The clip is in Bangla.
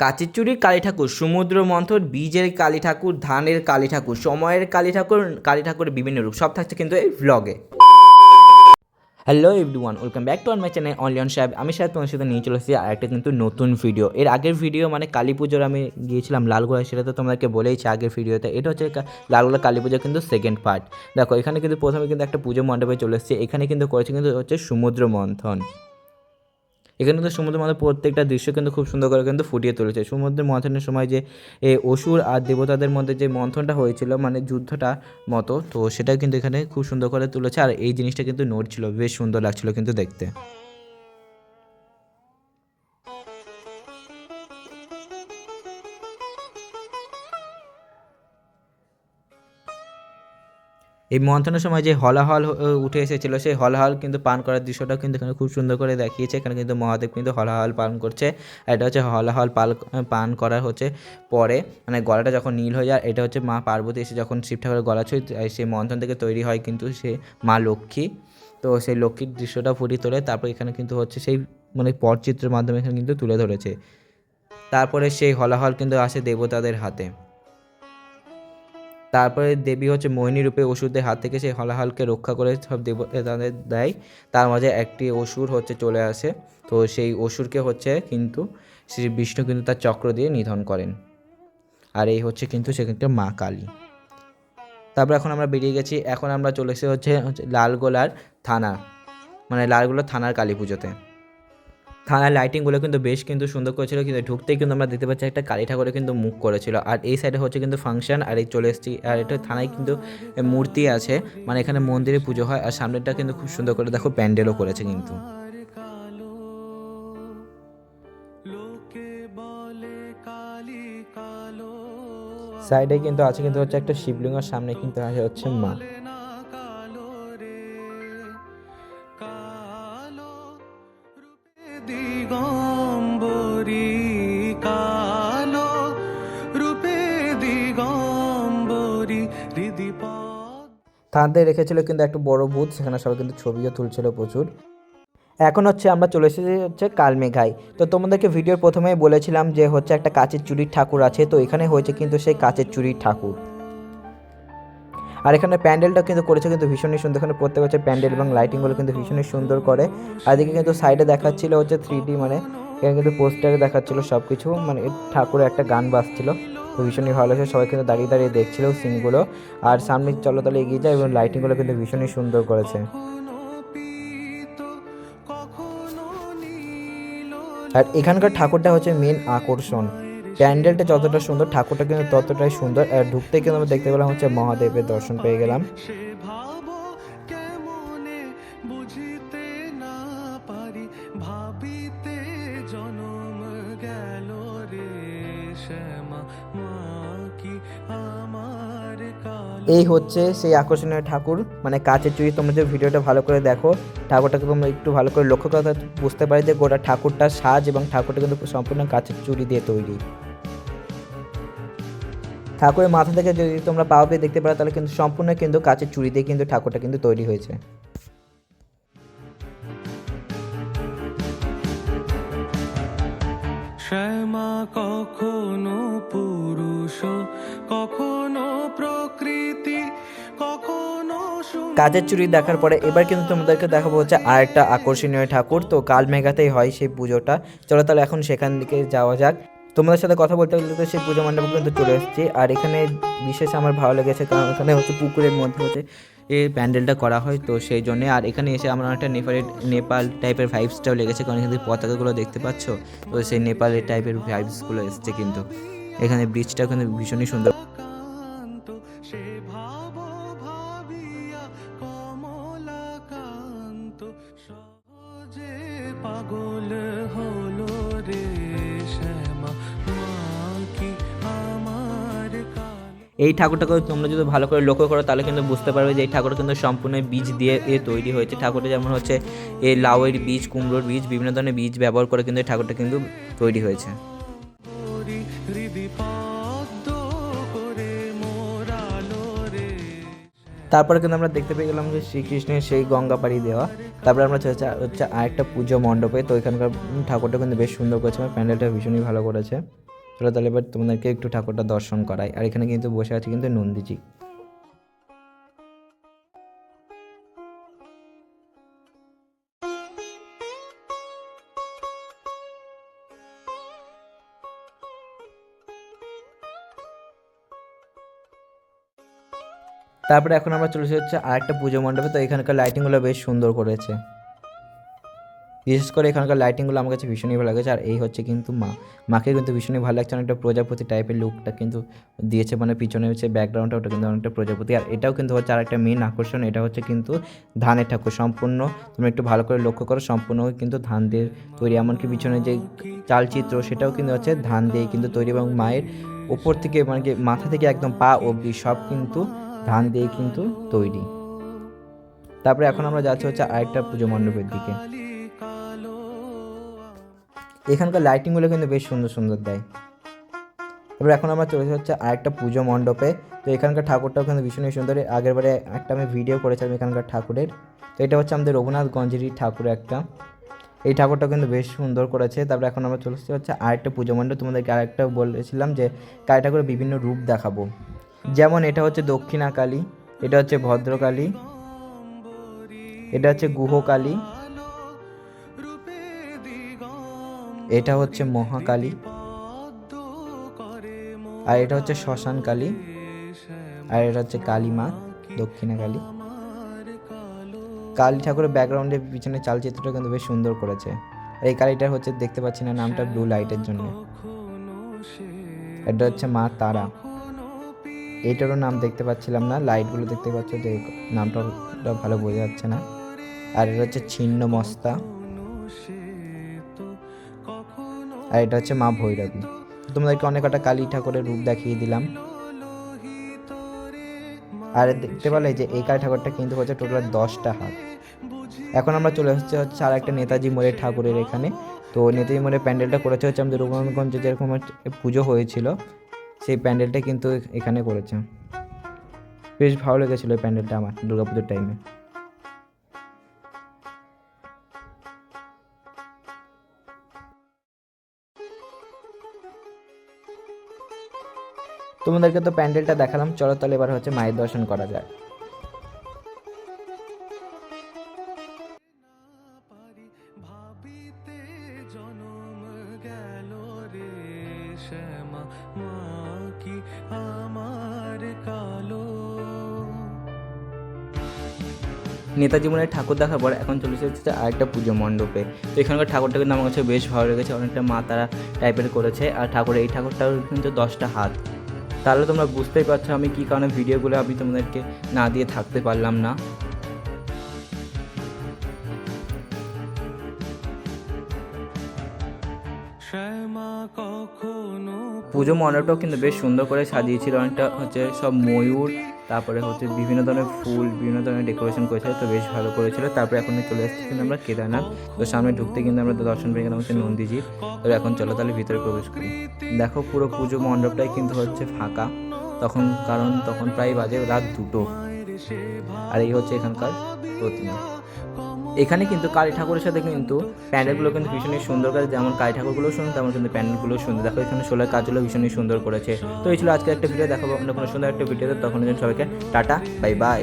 কাচির চুরির কালী ঠাকুর সমুদ্র মন্থন বীজের কালী ঠাকুর ধানের কালী ঠাকুর সময়ের কালী ঠাকুর কালী ঠাকুরের বিভিন্ন রূপ, সব থাকছে কিন্তু এই ভ্লগে hello everyone welcome back to on my channel অনলিয়ন সাহেব আমি সাহেব তোমার সাথে নিয়ে চলে এসেছি আর একটা কিন্তু নতুন ভিডিও এর আগের ভিডিও মানে কালী পুজোর আমি গিয়েছিলাম লালগোলা, সেটা তো তোমাদেরকে বলেইছি আগের ভিডিওতে এটা হচ্ছে লালগোলা কালী পুজোর কিন্তু সেকেন্ড পার্ট দেখো, এখানে কিন্তু প্রথমে কিন্তু একটা পুজো মণ্ডপে চলে এসেছে। এখানে কিন্তু করেছে কিন্তু হচ্ছে সমুদ্র মন্থন এখানে কিন্তু সমুদ্র মাথা প্রত্যেকটা দৃশ্য কিন্তু খুব সুন্দর করে কিন্তু ফুটিয়ে তুলেছে। সমুদ্রের মন্থনের সময় যে অসুর আর দেবতাদের মধ্যে যে মন্থনটা হয়েছিল মানে যুদ্ধটা মতো, তো সেটা কিন্তু এখানে খুব সুন্দর করে তুলেছে। আর এই জিনিসটা কিন্তু নড়ছিল ছিল বেশ সুন্দর লাগছিল কিন্তু দেখতে। এই মন্থনের সময় যে হলাহল উঠে এসেছিল, সেই হলাহল কিন্তু পান করার দৃশ্যটাও কিন্তু এখানে খুব সুন্দর করে দেখিয়েছে। এখানে কিন্তু মহাদেব কিন্তু হলাহল পান করছে। আর এটা হচ্ছে হলাহল পাল পান করার হচ্ছে পরে। মানে গলাটা যখন নীল হয়ে যায়, এটা হচ্ছে মা পার্বতী এসে যখন শিব ঠাকুরের গলা ছুঁই সেই মন্থন থেকে তৈরি হয় কিন্তু সে মা লক্ষ্মী। তো সেই লক্ষ্মীর দৃশ্যটা ফুটিয়ে তোলে। তারপর এখানে কিন্তু হচ্ছে সেই মানে পটচিত্রের মাধ্যমে এখানে কিন্তু তুলে ধরেছে। তারপরে সেই হলাহল কিন্তু আসে দেবতাদের হাতে। তারপরে দেবী হচ্ছে মোহিনী রূপে অসুরদের হাত থেকে সেই হলাহলকে রক্ষা করে সব দেবতাদের দেয়। তার মাঝে একটি অসুর হচ্ছে চলে আসে। তো সেই অসুরকে হচ্ছে কিন্তু শ্রী বিষ্ণু কিন্তু তার চক্র দিয়ে নিধন করেন। আর এই হচ্ছে কিন্তু সেখানকার মা কালী। তারপর এখন আমরা বেরিয়ে গেছি। এখন আমরা চলে এসে হচ্ছে হচ্ছে লালগোলার থানা। মানে লালগোলার থানার কালী পুজোতে। থানার লাইটিংগুলো কিন্তু বেশ কিন্তু সুন্দর করেছিল, কিন্তু ঢুকতেই কিন্তু আমরা দেখতে পাচ্ছি একটা কালী ঠাকুরের কিন্তু মুখ করেছিল। আর এই সাইডে হচ্ছে কিন্তু ফাংশন আর এই চলে এসেছি, আর এটা থানায় কিন্তু মূর্তি আছে মানে এখানে মন্দিরে পুজো হয়, আর সামনেটা কিন্তু খুব সুন্দর করে দেখো প্যান্ডেলও করেছে কিন্তু। সাইডে কিন্তু আছে কিন্তু হচ্ছে একটা শিবলিঙ্গের সামনে কিন্তু আছে হচ্ছে মা। থানাতে রেখেছিল কিন্তু একটা বড় বুথ, সেখানে সবাই কিন্তু ছবিও তুলছিল প্রচুর। এখন হচ্ছে আমরা চলে এসেছি হচ্ছে কালমেঘাই তো তোমাদেরকে ভিডিওর প্রথমেই বলেছিলাম যে হচ্ছে একটা কাচের চুরির ঠাকুর আছে, তো এখানে হয়েছে কিন্তু সেই কাচের চুরির ঠাকুর। আর এখানে প্যান্ডেলটা কিন্তু করেছে কিন্তু ভীষণই সুন্দর। এখানে প্রত্যেক হচ্ছে প্যান্ডেল এবং লাইটিংগুলো কিন্তু ভীষণই সুন্দর করে। আর এদিকে কিন্তু সাইডে দেখাচ্ছিল হচ্ছে থ্রি মানে এখানে কিন্তু পোস্টারে দেখাচ্ছিল সব কিছু মানে ঠাকুরের একটা গান বাজছিল। তো ভীষণই ভালো লাগছে। সবাই কিন্তু দাঁড়িয়ে দাঁড়িয়ে দেখছিল সিনগুলো। আর সামনে চলো তাহলে এগিয়ে যায় এবং লাইটিংগুলো কিন্তু ভীষণই সুন্দর করেছে। আর এখানকার ঠাকুরটা হচ্ছে মেন আকর্ষণ। প্যান্ডেলটা যতটা সুন্দর, ঠাকুরটা কিন্তু ততটাই সুন্দর। আর ঢুকতে কিন্তু আমরা দেখতে পেলাম হচ্ছে মহাদেবের দর্শন পেয়ে গেলাম। এই হচ্ছে সেই আকর্ষণীয় ঠাকুর। মানে কাচের চুরি, তোমরা যে ভিডিওটা ভালো করে দেখো, ঠাকুরটাকে তোমরা একটু ভালো করে লক্ষ্য করে বুঝতে পারি যে গোটা ঠাকুরটা সাজ এবং ঠাকুরটা কিন্তু সম্পূর্ণ কাচের চুরি দিয়ে তৈরি। ঠাকুরের মাথা থেকে যদি তোমরা পাওয়া পেয়ে দেখতে পারো, তাহলে কিন্তু সম্পূর্ণ কিন্তু কাচের চুরি দিয়ে কিন্তু ঠাকুরটা কিন্তু তৈরি হয়েছে। শ্যামা কখনো পুরুষ কখনো প্রকৃতি, কখনো কাজের চুরি দেখার পরে এবার কিন্তু তোমাদেরকে দেখাবো হচ্ছে আরেকটা আকর্ষণীয় ঠাকুর। তো কাল মেঘাতেই হয় সেই পুজোটা। চলো তাহলে এখন সেখান দিকে যাওয়া যাক। তোমাদের সাথে কথা বলতে বলতে সেই পুজো মণ্ডপে কিন্তু চলে এসেছি। আর এখানে বিশেষ আমার ভালো লেগেছে কারণ এখানে হচ্ছে পুকুরের মধ্যে হচ্ছে এই প্যান্ডেলটা করা হয়, তো সেই জন্যে। আর এখানে এসে আমার একটা নেপালের নেপাল টাইপের ভাইবসটাও লেগেছে কারণ এখানে পতাকাগুলো দেখতে পাচ্ছ, তো সেই নেপালের টাইপের ভাইবসগুলো এসছে কিন্তু। এখানে ব্রিজটা কিন্তু ভীষণই সুন্দর। পাগল হলো রে শ্যামা এই ঠাকুরটাকে তোমরা যদি ভালো করে লক্ষ্য করো, তাহলে কিন্তু বুঝতে পারবে যে এই ঠাকুরটা কিন্তু সম্পূর্ণ বীজ দিয়ে এ তৈরি হয়েছে। ঠাকুরটা যেমন হচ্ছে এই লাউয়ের বীজ, কুমড়োর বীজ, বিভিন্ন ধরনের বীজ ব্যবহার করে কিন্তু এই ঠাকুরটা কিন্তু তৈরি হয়েছে। তারপরে কিন্তু আমরা দেখতে পেয়ে গেলাম যে শ্রীকৃষ্ণের সেই গঙ্গা পাড়ি দেওয়া। তারপরে আমরা চলেছে হচ্ছে আরেকটা পুজো মণ্ডপে। তো এখানকার ঠাকুরটা কিন্তু বেশ সুন্দর করেছে। আমার প্যান্ডেলটা ভীষণই ভালো করেছে। চলো তাহলে এবার তোমাদেরকে একটু ঠাকুরটা দর্শন করাই। আর এখানে কিন্তু বসে আছে কিন্তু নন্দীজি। তারপরে এখন আমরা চলে এসেছি আরেকটা পুজো মণ্ডপে, তো এখানকার লাইটিংগুলো বেশ সুন্দর করেছে। বিশেষ করে এখানকার লাইটিংগুলো আমার কাছে ভীষণই ভালো লাগছে, আর এই হচ্ছে কিন্তু মা। মাকে কিন্তু ভীষণই ভালো লাগছে, অনেকটা প্রজাপতি টাইপের লুকটা কিন্তু দিয়েছে মানে পিছনে হচ্ছে ব্যাকগ্রাউন্ডটা ওটা কিন্তু অনেকটা প্রজাপতি। আর এটাও কিন্তু হচ্ছে আর একটা মেন আকর্ষণ, এটা হচ্ছে কিন্তু ধানের ঠাকুর। সম্পূর্ণ তুমি একটু ভালো করে লক্ষ্য করো, সম্পূর্ণ কিন্তু ধান দিয়ে তৈরি, এমনকি পিছনে যে চালচিত্র, সেটাও কিন্তু হচ্ছে ধান দিয়ে কিন্তু তৈরি, এবং মায়ের উপর থেকে মানে মাথা থেকে একদম পা অবধি সব কিন্তু ধান দিয়ে কিন্তু তৈরি। তারপরে এখন আমরা যাচ্ছি হচ্ছে আরেকটা পুজো মণ্ডপের দিকে। এখানকার লাইটিংগুলো কিন্তু বেশ সুন্দর সুন্দর দেয়। তারপরে এখন আমরা চলে হচ্ছে আরেকটা পুজো মণ্ডপে। তো এখানকার ঠাকুরটাও কিন্তু ভীষণই সুন্দর। আগের বারে একটা আমি ভিডিও করেছিলাম এখানকার ঠাকুরের। তো এটা হচ্ছে আমাদের রঘুনাথগঞ্জেরই ঠাকুর একটা। এই ঠাকুরটা কিন্তু বেশ সুন্দর করেছে। তারপরে এখন আমরা চলে হচ্ছে আরেকটা পুজো মণ্ডপ। তোমাদেরকে আরেকটা বলেছিলাম যে কালী ঠাকুরের বিভিন্ন রূপ দেখাবো। যেমন এটা হচ্ছে দক্ষিণা কালী এটা হচ্ছে ভদ্রকালী, এটা হচ্ছে গুহকালী, এটা হচ্ছে মহাকালী, আর এটা হচ্ছে শ্মশান কালী আর এটা হচ্ছে কালী মা দক্ষিণা কালী কালী ঠাকুরের ব্যাকগ্রাউন্ডের পিছনে চালচিত্রটা কিন্তু বেশ সুন্দর করেছে। এই কালীটা হচ্ছে, দেখতে পাচ্ছি না, নামটা ব্লু লাইটের জন্য। এটা হচ্ছে মা তারা। এইটারও নাম দেখতে পাচ্ছিলাম না, লাইটগুলো দেখতে পাচ্ছ যে নামটা ভালো বোঝা যাচ্ছে না। আর এটা হচ্ছে ছিন্ন মস্তা। আর এটা হচ্ছে মা ভৈরবী। তোমাদেরকে অনেক কটা কালী ঠাকুরের রূপ দেখিয়ে দিলাম। আর দেখতে পেলে যে এই কালী ঠাকুরটা কিন্তু হচ্ছে টোটাল দশটা হাত। এখন আমরা চলে এসেছি হচ্ছে আর একটা নেতাজি মোড়ের ঠাকুরের এখানে। তো নেতাজি মোড়ের প্যান্ডেলটা করেছে হচ্ছে আমাদের রঘুনাথগঞ্জে যেরকম পুজো হয়েছিল সেই প্যান্ডেলটা কিন্তু এখানে করেছে। বেশ ভালো লেগেছিলো এই প্যান্ডেলটা আমার দুর্গাপুজোর টাইমে তোমাদেরকে তো প্যান্ডেলটা দেখালাম, চলো তাহলে এবার হচ্ছে মায়ের দর্শন করা যায় আমার কালো। মনের ঠাকুর দেখার পর এখন চলে এসেছে আরেকটা পুজো মণ্ডপে। তো এখানকার ঠাকুরটা কিন্তু আমার কাছে বেশ ভালো লেগেছে, অনেকটা মা তারা টাইপের করেছে। আর ঠাকুরের এই ঠাকুরটাও কিন্তু দশটা হাত। তাহলে তোমরা বুঝতেই পারছ আমি কী কারণে ভিডিওগুলো আমি তোমাদেরকে না দিয়ে থাকতে পারলাম না। পুজো মণ্ডপটাও কিন্তু বেশ সুন্দর করে সাজিয়েছিল। অনেকটা হচ্ছে সব ময়ূর, তারপরে হচ্ছে বিভিন্ন ধরনের ফুল, বিভিন্ন ধরনের ডেকোরেশন করেছিল, তো বেশ ভালো করেছিল। তারপরে এখন চলে আসছি কিন্তু আমরা কেদারনাথ। তো সামনে ঢুকতে কিন্তু আমরা দর্শন পেয়ে গেলাম হচ্ছে নন্দীজির। তো এখন চলো তাহলে ভিতরে প্রবেশ করি। দেখো পুরো পুজো মণ্ডপটাই কিন্তু হচ্ছে ফাঁকা। তখন কারণ তখন প্রায় বাজে রাত দুটো। আর এই হচ্ছে এখানকার প্রতিমা। এখানে কিন্তু কালী ঠাকুরের সাথে কিন্তু প্যান্ডেলগুলো কিন্তু ভীষণই সুন্দর করে, যেমন কালী ঠাকুরগুলো সুন্দর, তেমন কিন্তু প্যান্ডেলগুলো সুন্দর। দেখো, এখানে সোলার কাজগুলো ভীষণই সুন্দর করেছে। তো এই ছিল আজকে একটা ভিডিও দেখাবো অন্য কোনো সুন্দর একটা ভিডিওতে তখন সবাইকে টাটা, বাই বাই।